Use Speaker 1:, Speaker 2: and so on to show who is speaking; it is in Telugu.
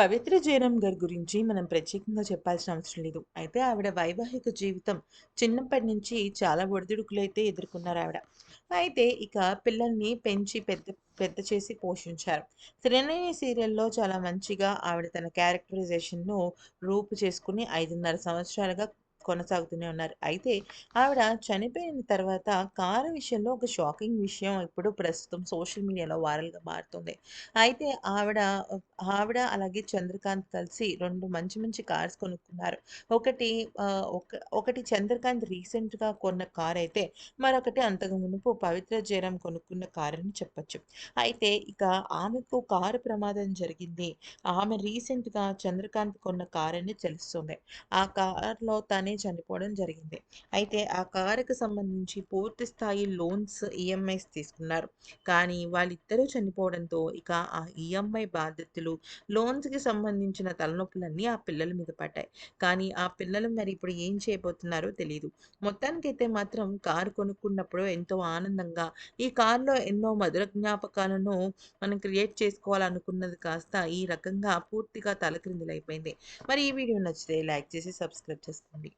Speaker 1: పవిత్ర జయరామ్ గారి గురించి మనం ప్రత్యేకంగా చెప్పాల్సిన అవసరం లేదు. అయితే ఆవిడ వైవాహిక జీవితం చిన్నప్పటి నుంచి చాలా ఒడిదుడుకులైతే ఎదుర్కొన్నారు ఆవిడ. అయితే ఇక పిల్లల్ని పెంచి పెద్ద పెద్ద చేసి పోషించారు. 'త్రినేని' సీరియల్‌లో చాలా మంచిగా ఆవిడ తన క్యారెక్టరైజేషన్‌ను రూపు చేసుకుని ఐదున్నర సంవత్సరాలుగా కొనసాగుతూనే ఉన్నారు. అయితే ఆవిడ చనిపోయిన తర్వాత కారు విషయంలో ఒక షాకింగ్ విషయం ఇప్పుడు ప్రస్తుతం సోషల్ మీడియాలో వైరల్‌గా మారుతుంది. అయితే ఆవిడ ఆవిడ అలాగే చంద్రకాంత్ కలిసి రెండు మంచి మంచి కార్స్ కొనుక్కున్నారు. ఒకటి ఒక ఒకటి చంద్రకాంత్ రీసెంట్‌గా కొన్న కార్ అయితే మరొకటి అంతకు మునుపు పవిత్ర జయరాం కొనుక్కున్న కారని చెప్పొచ్చు. అయితే ఇక ఆమెకు కారు ప్రమాదం జరిగింది. ఆమె రీసెంట్‌గా చంద్రకాంత్ కొన్న కారని తెలుస్తుంది. ఆ కార్‌లో తనే చనిపోవడం జరిగింది. అయితే ఆ కారుకు సంబంధించి పూర్తి స్థాయి లోన్స్, ఈఎంఐస్ తీసుకున్నారు. కానీ వాళ్ళిద్దరూ చనిపోవడంతో ఇక ఆ ఈఎంఐ బాధ్యతలు, లోన్స్‌కి సంబంధించిన తలనొప్పులన్నీ ఆ పిల్లల మీద పడ్డాయి. కానీ ఆ పిల్లలు మరి ఇప్పుడు ఏం చేయబోతున్నారో తెలియదు మొత్తానికైతే మాత్రం కారు కొనుక్కున్నప్పుడు ఎంతో ఆనందంగా, ఈ కార్‌లో ఎన్నో మధుర జ్ఞాపకాలను మనం క్రియేట్ చేసుకోవాలనుకున్నది కాస్త ఈ రకంగా పూర్తిగా తలక్రిందులైపోయింది. మరి ఈ వీడియో నచ్చితే లైక్ చేసి సబ్స్క్రైబ్ చేసుకోండి.